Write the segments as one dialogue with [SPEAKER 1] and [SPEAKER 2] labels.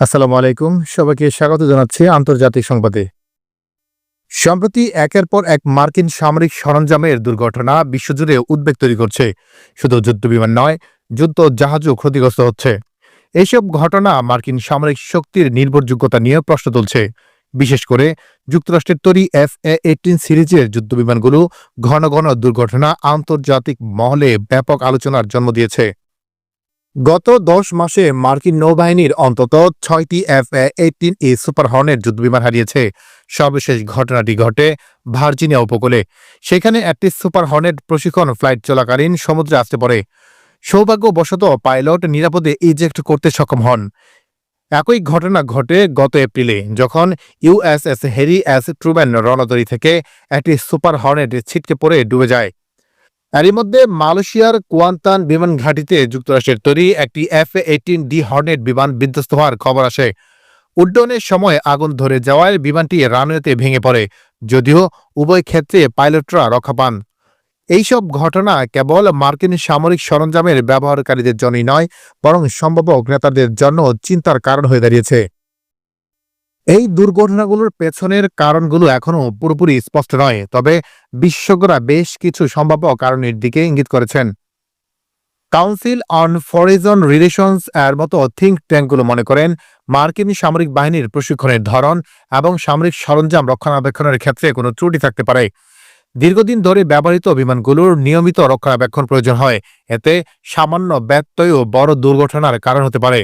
[SPEAKER 1] আসসালামু আলাইকুম। সবাইকে স্বাগত জানাচ্ছি আন্তর্জাতিক সংবাদে। সম্প্রতি একের পর এক মার্কিন সামরিক সরঞ্জামের দুর্ঘটনা বিশ্বজুড়ে উদ্বেগ তৈরি করছে। শুধু যুদ্ধবিমান নয়, যুদ্ধ জাহাজও ক্ষতিগ্রস্ত হচ্ছে। এইসব ঘটনা মার্কিন সামরিক শক্তির নির্ভরযোগ্যতা নিয়ে প্রশ্ন তুলছে। বিশেষ করে যুক্তরাষ্ট্রের তৈরি এফ এ এইটিন সিরিজের যুদ্ধবিমানগুলো ঘন ঘন দুর্ঘটনা আন্তর্জাতিক মহলে ব্যাপক আলোচনার জন্ম দিয়েছে। গত দশ মাসে মার্কিন নৌবাহিনীর অন্তত ছয়টি এফ এইটিন এ সুপার হর্নের যুদ্ধবিমান হারিয়েছে। সর্বশেষ ঘটনাটি ঘটে ভার্জিনিয়া উপকূলে। সেখানে একটি সুপার হর্নেট প্রশিক্ষণ ফ্লাইট চলাকালীন সমুদ্রে আসতে পড়ে সৌভাগ্যবশত পাইলট নিরাপদে ইজেক্ট করতে সক্ষম হন। একই ঘটনা ঘটে গত এপ্রিলে, যখন ইউএসএস হেরি এস ট্রুম্যান রণতরী থেকে একটি সুপার হর্নেট ছিটকে পড়ে ডুবে যায়। এরই মধ্যে মালয়েশিয়ার কুয়ান্তান বিমান ঘাঁটিতে যুক্তরাষ্ট্রের তৈরি একটি এফ এইটিন ডি হর্নেট বিমান বিধ্বস্ত হওয়ার খবর আসে। উড্ডয়নের সময় আগুন ধরে যাওয়ায় বিমানটি রানওয়েতে ভেঙে পড়ে, যদিও উভয় ক্ষেত্রে পাইলটরা রক্ষা পান। এইসব ঘটনা কেবল মার্কিন সামরিক সরঞ্জামের ব্যবহারকারীদের জন্যই নয়, বরং সম্ভাব্য ক্রেতাদের জন্য চিন্তার কারণ হয়ে দাঁড়িয়েছে। এই দুর্ঘটনাগুলোর পেছনের কারণগুলো এখনও পুরোপুরি স্পষ্ট নয়, তবে বিশেষজ্ঞরা বেশ কিছু সম্ভাব্য কারণের দিকে ইঙ্গিত করেছেন। কাউন্সিল অন ফরেজন রিলেশনস এর মতো থিঙ্ক ট্যাঙ্কগুলো মনে করেন, মার্কিন সামরিক বাহিনীর প্রশিক্ষণের ধরন এবং সামরিক সরঞ্জাম রক্ষণাবেক্ষণের ক্ষেত্রে কোনো ত্রুটি থাকতে পারে। দীর্ঘদিন ধরে ব্যবহৃত বিমানগুলোর নিয়মিত রক্ষণাবেক্ষণ প্রয়োজন হয়, এতে সামান্য ব্যত্যয়ও বড় দুর্ঘটনার কারণ হতে পারে।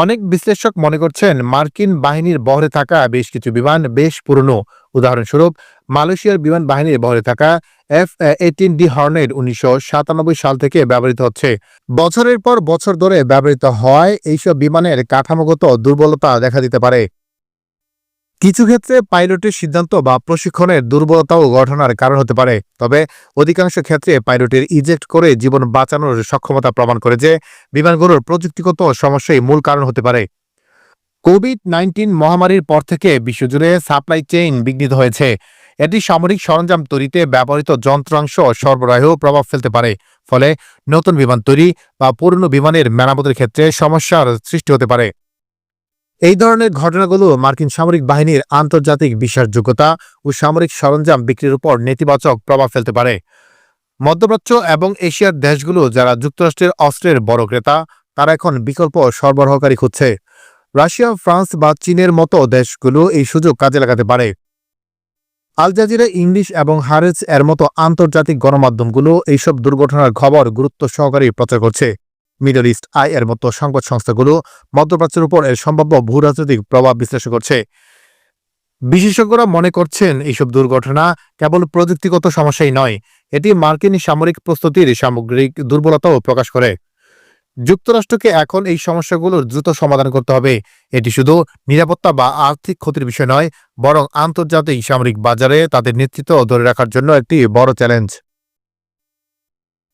[SPEAKER 1] অনেক বিশ্লেষক মনে করছেন মার্কিন বাহিনীর বহরে থাকা বেশ কিছু বিমান বেশ পুরনো। উদাহরণস্বরূপ, মালয়েশিয়ার বিমান বাহিনীর বহরে থাকা এফ এইটিন ডি হর্নেট উনিশশো সাতানব্বই সাল থেকে ব্যবহৃত হচ্ছে। বছরের পর বছর ধরে ব্যবহৃত হয় এইসব বিমানের কাঠামোগত দুর্বলতা দেখা দিতে পারে। কিছু ক্ষেত্রে পাইলটের সিদ্ধান্ত বা প্রশিক্ষণের দুর্বলতাও ঘটনার কারণ হতে পারে। তবে অধিকাংশ ক্ষেত্রে পাইলটের ইজেক্ট করে জীবন বাঁচানোর সক্ষমতা প্রমাণ করে যে বিমানগুলোর প্রযুক্তিগত সমস্যাই মূল কারণ হতে পারে। কোভিড নাইন্টিন মহামারীর পর থেকে বিশ্বজুড়ে সাপ্লাই চেইন বিঘ্নিত হয়েছে। এটি সামরিক সরঞ্জাম তৈরিতে ব্যবহৃত যন্ত্রাংশ সরবরাহেও প্রভাব ফেলতে পারে। ফলে নতুন বিমান তৈরি বা পুরনো বিমানের মেরামতের ক্ষেত্রে সমস্যার সৃষ্টি হতে পারে। এই ধরনের ঘটনাগুলো মার্কিন সামরিক বাহিনীর আন্তর্জাতিক বিশ্বাসযোগ্যতা ও সামরিক সরঞ্জাম বিক্রির উপর নেতিবাচক প্রভাব ফেলতে পারে। মধ্যপ্রাচ্য এবং এশিয়ার দেশগুলো যারা যুক্তরাষ্ট্রের অস্ত্রের বড় ক্রেতা, তারা এখন বিকল্প সরবরাহকারী খুঁজছে। রাশিয়া, ফ্রান্স বা চীনের মতো দেশগুলো এই সুযোগ কাজে লাগাতে পারে। আল জাজিরা, ইংলিশ এবং হারেজ এর মতো আন্তর্জাতিক গণমাধ্যমগুলো এইসব দুর্ঘটনার খবর গুরুত্ব সহকারে প্রচার করছে। মিডল ইস্ট আই এর মতো সংবাদ সংস্থাগুলো মধ্যপ্রাচ্যের উপর এর সম্ভাব্য ভূরাজনৈতিক প্রভাব বিশ্লেষণ করছে। বিশেষজ্ঞরা মনে করছেন এইসব দুর্ঘটনা কেবল প্রযুক্তিগত সমস্যাই নয়, এটি মার্কিন সামরিক প্রস্তুতির সামগ্রিক দুর্বলতাও প্রকাশ করে। যুক্তরাষ্ট্রকে এখন এই সমস্যাগুলোর দ্রুত সমাধান করতে হবে। এটি শুধু নিরাপত্তা বা আর্থিক ক্ষতির বিষয় নয়, বরং আন্তর্জাতিক সামরিক বাজারে তাদের নেতৃত্ব ধরে রাখার জন্য একটি বড় চ্যালেঞ্জ।